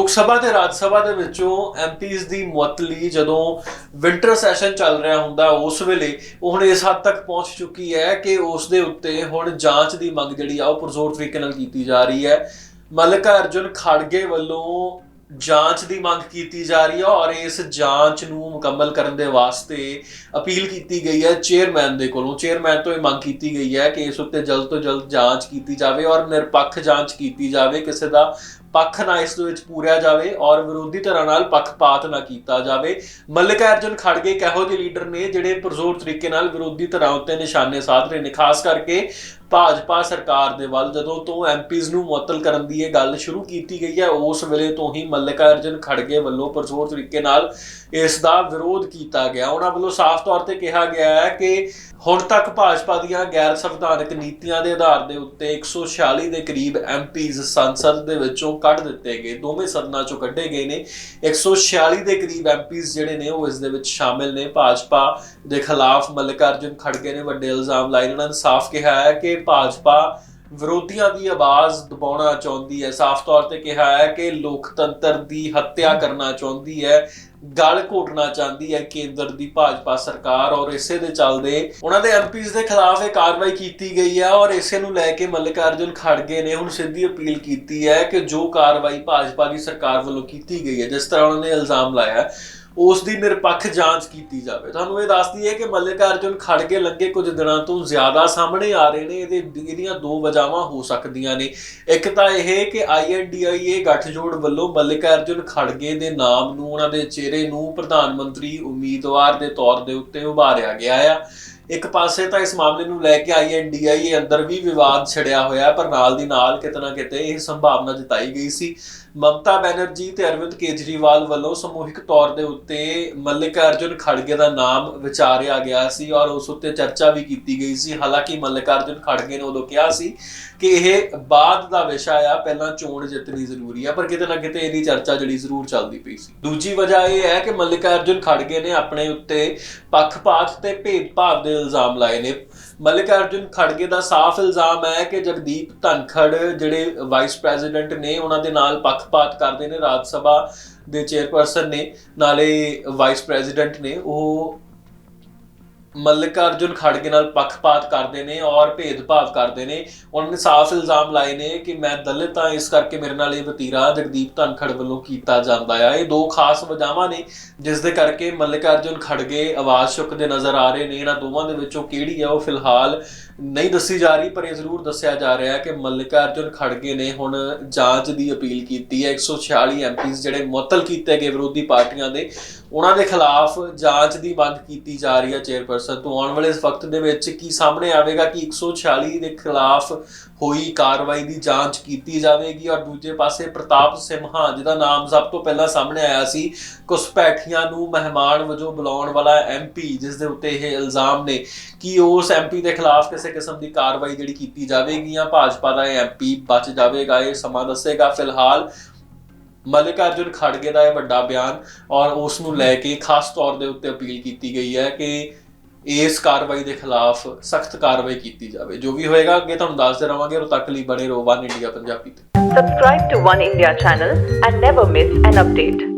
ਲੋਕ ਸਭਾ ਤੇ ਰਾਜ ਸਭਾ ਦੇ ਵਿੱਚੋਂ ਐਮਪੀਜ਼ ਦੀ ਮੁਅਤਲੀ ਜਦੋਂ ਵਿੰਟਰ ਸੈਸ਼ਨ ਚੱਲ ਰਿਹਾ ਹੁੰਦਾ ਉਸ ਵੇਲੇ, ਉਹ ਹੁਣ ਇਸ ਹੱਦ ਤੱਕ ਪਹੁੰਚ ਚੁੱਕੀ ਹੈ ਕਿ ਉਸ ਦੇ ਉੱਤੇ ਹੁਣ ਜਾਂਚ ਦੀ ਮੰਗ ਜਿਹੜੀ ਆ ਉਹ ਪੁਰਜ਼ੋਰ ਤਰੀਕੇ ਨਾਲ ਕੀਤੀ ਜਾ ਰਹੀ ਹੈ। ਮਲਕਾ ਅਰਜੁਨ ਖੜਗੇ ਵੱਲੋਂ ਜਾਂਚ ਦੀ ਮੰਗ ਕੀਤੀ ਜਾ ਰਹੀ ਹੈ ਔਰ ਇਸ ਜਾਂਚ ਨੂੰ ਮੁਕੰਮਲ ਕਰਨ ਦੇ ਵਾਸਤੇ ਅਪੀਲ ਕੀਤੀ ਗਈ ਹੈ ਚੇਅਰਮੈਨ ਦੇ ਕੋਲੋਂ। ਚੇਅਰਮੈਨ ਤੋਂ ਇਹ ਮੰਗ ਕੀਤੀ ਗਈ ਹੈ ਕਿ ਇਸ ਉੱਤੇ ਜਲਦ ਤੋਂ ਜਲਦ ਜਾਂਚ ਕੀਤੀ ਜਾਵੇ ਔਰ ਨਿਰਪੱਖ ਜਾਂਚ ਕੀਤੀ ਜਾਵੇ, ਕਿਸੇ ਦਾ ਪੱਖ ਨਾ ਇਸ ਦੇ ਵਿੱਚ ਪੂਰਿਆ ਜਾਵੇ ਔਰ ਵਿਰੋਧੀ ਧਿਰਾਂ ਨਾਲ ਪੱਖਪਾਤ ਨਾ ਕੀਤਾ ਜਾਵੇ। ਮੱਲਿਕਾ ਅਰਜੁਨ ਖੜਗੇ ਕਿਹੋ ਜਿਹੇ ਲੀਡਰ ਨੇ ਜਿਹੜੇ ਪਰਜ਼ੋਰ ਤਰੀਕੇ ਨਾਲ ਵਿਰੋਧੀ ਧਿਰਾਂ ਉੱਤੇ ਨਿਸ਼ਾਨੇ ਸਾਧ ਰਹੇ ਨੇ? ਖਾਸ ਕਰਕੇ ਭਾਜਪਾ ਸਰਕਾਰ ਦੇ ਵੱਲ ਜਦੋਂ ਤੋਂ ਐਮਪੀਜ਼ ਨੂੰ ਮੁਅੱਤਲ ਕਰਨ ਦੀ ਇਹ ਗੱਲ ਸ਼ੁਰੂ ਕੀਤੀ ਗਈ ਹੈ, ਉਸ ਵੇਲੇ ਤੋਂ ਹੀ ਮੱਲਿਕਾ ਅਰਜੁਨ ਖੜਗੇ ਵੱਲੋਂ ਪਰਜ਼ੋਰ ਤਰੀਕੇ ਨਾਲ ਇਸ ਦਾ ਵਿਰੋਧ ਕੀਤਾ ਗਿਆ। ਉਹਨਾਂ ਵੱਲੋਂ ਸਾਫ਼ ਤੌਰ ਤੇ ਕਿਹਾ ਗਿਆ ਹੈ ਕਿ ਹੁਣ ਤੱਕ ਭਾਜਪਾ ਦੀਆਂ ਗੈਰ ਸੰਵਿਧਾਨਕ ਨੀਤੀਆਂ ਦੇ ਆਧਾਰ ਦੇ ਉੱਤੇ 146 ਦੇ ਕਰੀਬ ਐਮਪੀਜ਼ ਸੰਸਦ ਦੇ ਵਿੱਚੋਂ ਕੱਢ ਦਿੱਤੇ ਗਏ। ਦੋਵੇਂ ਸਦਨਾਂ ਚੋਂ ਕੱਢੇ ਗਏ ਨੇ। 146 ਦੇ ਕਰੀਬ ਐਮਪੀਜ਼ ਜਿਹੜੇ ਨੇ, ਉਹ ਇਸ ਦੇ ਵਿੱਚ ਸ਼ਾਮਿਲ ਨੇ। ਭਾਜਪਾ ਦੇ ਖਿਲਾਫ ਮੱਲਿਕਾ ਮੱਲਿਕਾਰਜੁਨ ਖੜਗੇ ਨੇ ਵੱਡੇ ਇਲਜ਼ਾਮ ਲਾਏ ਨੇ। ਉਹਨਾਂ ਨੇ ਸਾਫ਼ ਕਿਹਾ ਹੈ ਕਿ ਭਾਜਪਾ ਵਿਰੋਧੀਆਂ ਦੀ ਆਵਾਜ਼ ਦਬਾਉਣਾ ਚਾਹੁੰਦੀ ਹੈ। ਸਾਫ਼ ਤੌਰ ਤੇ ਕਿਹਾ ਹੈ ਕਿ ਲੋਕਤੰਤਰ ਦੀ ਹੱਤਿਆ ਕਰਨਾ ਚਾਹੁੰਦੀ ਹੈ, ਗਲ ਘੋਟਣਾ ਚਾਹੁੰਦੀ ਹੈ ਕੇਂਦਰ ਦੀ ਭਾਜਪਾ ਸਰਕਾਰ ਔਰ ਇਸੇ ਦੇ ਚੱਲਦੇ ਉਹਨਾਂ ਦੇ ਐਮਪੀਜ਼ ਦੇ ਖਿਲਾਫ ਇਹ ਕਾਰਵਾਈ ਕੀਤੀ ਗਈ ਹੈ ਔਰ ਇਸੇ ਨੂੰ ਲੈ ਕੇ ਮੱਲਿਕਾਰਜੁਨ ਖੜਗੇ ਨੇ। ਹੁਣ ਸਿੱਧੀ ਅਪੀਲ ਕੀਤੀ ਹੈ ਕਿ ਜੋ ਕਾਰਵਾਈ ਭਾਜਪਾ ਦੀ ਸਰਕਾਰ ਵੱਲੋਂ ਕੀਤੀ ਗਈ ਹੈ, ਜਿਸ ਤਰ੍ਹਾਂ ਉਹਨਾਂ ਨੇ ਇਲਜ਼ਾਮ ਲਾਇਆ ਉਸ ਦੀ ਨਿਰਪੱਖ ਜਾਂਚ ਕੀਤੀ ਜਾਵੇ। ਤੁਹਾਨੂੰ ਇਹ ਦੱਸਦੀ ਹੈ ਕਿ ਮੱਲਿਕਾਰਜੁਨ ਖੜਗੇ ਲੱਗੇ ਕੁਝ ਦਿਨਾਂ ਤੋਂ ਜ਼ਿਆਦਾ ਸਾਹਮਣੇ ਆ ਰਹੇ ਨੇ। ਇਹਦੇ ਇਹਦੀਆਂ ਦੋ ਵਜ੍ਹਾਵਾਂ ਹੋ ਸਕਦੀਆਂ ਨੇ। ਇੱਕ ਤਾਂ ਇਹ ਕਿ ਆਈਐਨਡੀਆਈਏ ਗੱਠਜੋੜ ਵੱਲੋਂ ਮੱਲਿਕਾਰਜੁਨ ਖੜਗੇ ਦੇ ਨਾਮ ਨੂੰ, ਉਹਨਾਂ ਦੇ ਚਿਹਰੇ ਨੂੰ ਪ੍ਰਧਾਨ ਮੰਤਰੀ ਉਮੀਦਵਾਰ ਦੇ ਤੌਰ ਦੇ ਉੱਤੇ ਉਭਾਰਿਆ ਗਿਆ ਆ। ਇੱਕ ਪਾਸੇ ਤਾਂ ਇਸ ਮਾਮਲੇ ਨੂੰ ਲੈ ਕੇ ਆਈਐਨਡੀਆਈਏ ਅੰਦਰ ਵੀ ਵਿਵਾਦ ਛਿੜਿਆ ਹੋਇਆ ਪਰ ਨਾਲ ਦੀ ਨਾਲ ਕਿਤੇ ਨਾ ਕਿਤੇ ਇਹ ਸੰਭਾਵਨਾ ਜਤਾਈ ਗਈ ਸੀ। ਮਮਤਾ ਬੈਨਰਜੀ ਤੇ ਅਰਵਿੰਦ ਕੇਜਰੀਵਾਲ ਵੱਲੋਂ ਸਮੂਹਿਕ ਤੌਰ ਦੇ ਉੱਤੇ ਮੱਲਿਕਾ ਅਰਜੁਨ ਖੜਗੇ ਦਾ ਨਾਮ ਵਿਚਾਰਿਆ ਗਿਆ ਸੀ ਔਰ ਉਸ ਉੱਤੇ ਚਰਚਾ ਵੀ ਕੀਤੀ ਗਈ ਸੀ। ਹਾਲਾਂਕਿ ਮੱਲਿਕਾ ਅਰਜੁਨ ਖੜਗੇ ਨੇ ਉਦੋਂ ਕਿਹਾ ਸੀ ਕਿ ਇਹ ਬਾਅਦ ਦਾ ਵਿਸ਼ਾ ਆ, ਪਹਿਲਾਂ ਚੋਣ ਜਿੱਤਣੀ ਜ਼ਰੂਰੀ ਆ, ਪਰ ਕਿਤੇ ਨਾ ਕਿਤੇ ਇਹਦੀ ਚਰਚਾ ਜਿਹੜੀ ਜ਼ਰੂਰ ਚੱਲਦੀ ਪਈ ਸੀ। ਦੂਜੀ ਵਜ੍ਹਾ ਇਹ ਹੈ ਕਿ ਮੱਲਿਕਾ ਅਰਜੁਨ ਖੜਗੇ ਨੇ ਆਪਣੇ ਉੱਤੇ ਪੱਖਪਾਤ ਤੇ ਭੇਦਭਾਵ ਦੇ ਇਲਜ਼ਾਮ ਲਾਏ ਨੇ। ਮੱਲਿਕਾਰਜੁਨ ਖੜਗੇ ਦਾ ਸਾਫ਼ ਇਲਜ਼ਾਮ ਹੈ ਕਿ ਜਗਦੀਪ ਧਨਖੜ ਜਿਹੜੇ ਵਾਈਸ ਪ੍ਰੈਜ਼ੀਡੈਂਟ ਨੇ, ਉਹਨਾਂ ਦੇ ਨਾਲ ਪੱਖਪਾਤ ਕਰਦੇ ਨੇ, ਰਾਜ ਸਭਾ ਦੇ ਚੇਅਰਪਰਸਨ ਨੇ, ਨਾਲੇ ਵਾਈਸ ਪ੍ਰੈਜ਼ੀਡੈਂਟ ਨੇ, ਉਹ ਮੱਲਿਕਾਰਜੁਨ ਖੜਗੇ ਨਾਲ ਪੱਖਪਾਤ ਕਰਦੇ ਨੇ ਔਰ ਭੇਦਭਾਵ ਕਰਦੇ ਨੇ। ਉਹਨਾਂ ਨੇ ਸਾਫ਼ ਇਲਜ਼ਾਮ ਲਾਏ ਨੇ ਕਿ ਮੈਂ ਦਲਿਤ ਹਾਂ, ਇਸ ਕਰਕੇ ਮੇਰੇ ਨਾਲ ਇਹ ਵਤੀਰਾ ਜਗਦੀਪ ਧਨਖੜ ਵੱਲੋਂ ਕੀਤਾ ਜਾਂਦਾ ਆ। ਇਹ ਦੋ ਖਾਸ ਵਜ੍ਹਾਵਾਂ ਨੇ, ਜਿਸ ਦੇ ਕਰਕੇ ਮੱਲਿਕਾਰਜੁਨ ਖੜਗੇ ਆਵਾਜ਼ ਚੁੱਕਦੇ ਨਜ਼ਰ ਆ ਰਹੇ ਨੇ। ਇਹਨਾਂ ਦੋਵਾਂ ਦੇ ਵਿੱਚੋਂ ਕਿਹੜੀ ਹੈ ਉਹ ਫਿਲਹਾਲ ਨਹੀਂ ਦੱਸੀ ਜਾ ਰਹੀ, ਪਰ ਇਹ ਜ਼ਰੂਰ ਦੱਸਿਆ ਜਾ ਰਿਹਾ ਹੈ ਕਿ ਮੱਲਿਕਾਰਜੁਨ ਖੜਗੇ ਨੇ ਹੁਣ ਜਾਂਚ ਦੀ ਅਪੀਲ ਕੀਤੀ ਹੈ। 146 ਐਮਪੀਜ਼ ਜਿਹੜੇ ਮੁਅੱਤਲ ਕੀਤੇ ਗਏ ਵਿਰੋਧੀ ਪਾਰਟੀਆਂ ਦੇ। ਉਹਨਾਂ ਦੇ ਖਿਲਾਫ ਜਾਂਚ ਦੀ ਮੰਗ ਕੀਤੀ ਜਾ ਰਹੀ ਹੈ ਚੇਅਰਪਰਸਨ ਤੋਂ। ਆਉਣ ਵਾਲੇ ਇਸ ਵਕਤ ਦੇ ਵਿੱਚ ਕੀ ਸਾਹਮਣੇ ਆਵੇਗਾ ਕਿ 146 ਦੇ ਖਿਲਾਫ ਹੋਈ ਕਾਰਵਾਈ ਦੀ ਜਾਂਚ ਕੀਤੀ ਜਾਵੇਗੀ ਔਰ ਦੂਜੇ ਪਾਸੇ ਪ੍ਰਤਾਪ ਸਿੰਹਾ ਜਿਹਦਾ ਨਾਮ ਸਭ ਤੋਂ ਪਹਿਲਾਂ ਸਾਹਮਣੇ ਆਇਆ ਸੀ ਕੁਸਪੈਠੀਆਂ ਨੂੰ ਮਹਿਮਾਨ ਵਜੋਂ ਬੁਲਾਉਣ ਵਾਲਾ ਐਮਪੀ ਜਿਸ ਦੇ ਉੱਤੇ ਇਹ ਇਲਜ਼ਾਮ ਨੇ ਕਿ ਉਸ ਐਮਪੀ ਦੇ ਖਿਲਾਫ ਕਿਸੇ ਕਿਸਮ ਦੀ ਕਾਰਵਾਈ ਜਿਹੜੀ ਕੀਤੀ ਜਾਵੇਗੀ ਜਾਂ ਭਾਜਪਾ ਦਾ ਇਹ ਐਮਪੀ ਬਚ ਜਾਵੇਗਾ, ਇਹ ਸਮਾਂ ਦੱਸੇਗਾ। ਫਿਲਹਾਲ ਮੱਲਿਕਾਰਜੁਨ ਖੜਗੇ ਦਾ ਇਹ ਵੱਡਾ ਬਿਆਨ ਔਰ ਉਸ ਨੂੰ ਲੈ ਕੇ ਖਾਸ ਤੌਰ ਦੇ ਉੱਤੇ ਅਪੀਲ ਕੀਤੀ ਗਈ ਹੈ ਕਿ ਇਸ ਕਾਰਵਾਈ ਦੇ ਖਿਲਾਫ ਸਖਤ ਕਾਰਵਾਈ ਕੀਤੀ ਜਾਵੇ ਜੋ ਵੀ ਹੋਏਗਾ, ਅੱਗੇ ਤੁਹਾਨੂੰ ਦੱਸਦੇ ਰਵਾਂਗੇ ਉਦੋਂ ਤੱਕ ਲਈ ਬਣੇ ਰਹੋ ਵਨ ਇੰਡੀਆ ਪੰਜਾਬੀ ਤੇ Subscribe to One India channel and never miss an update.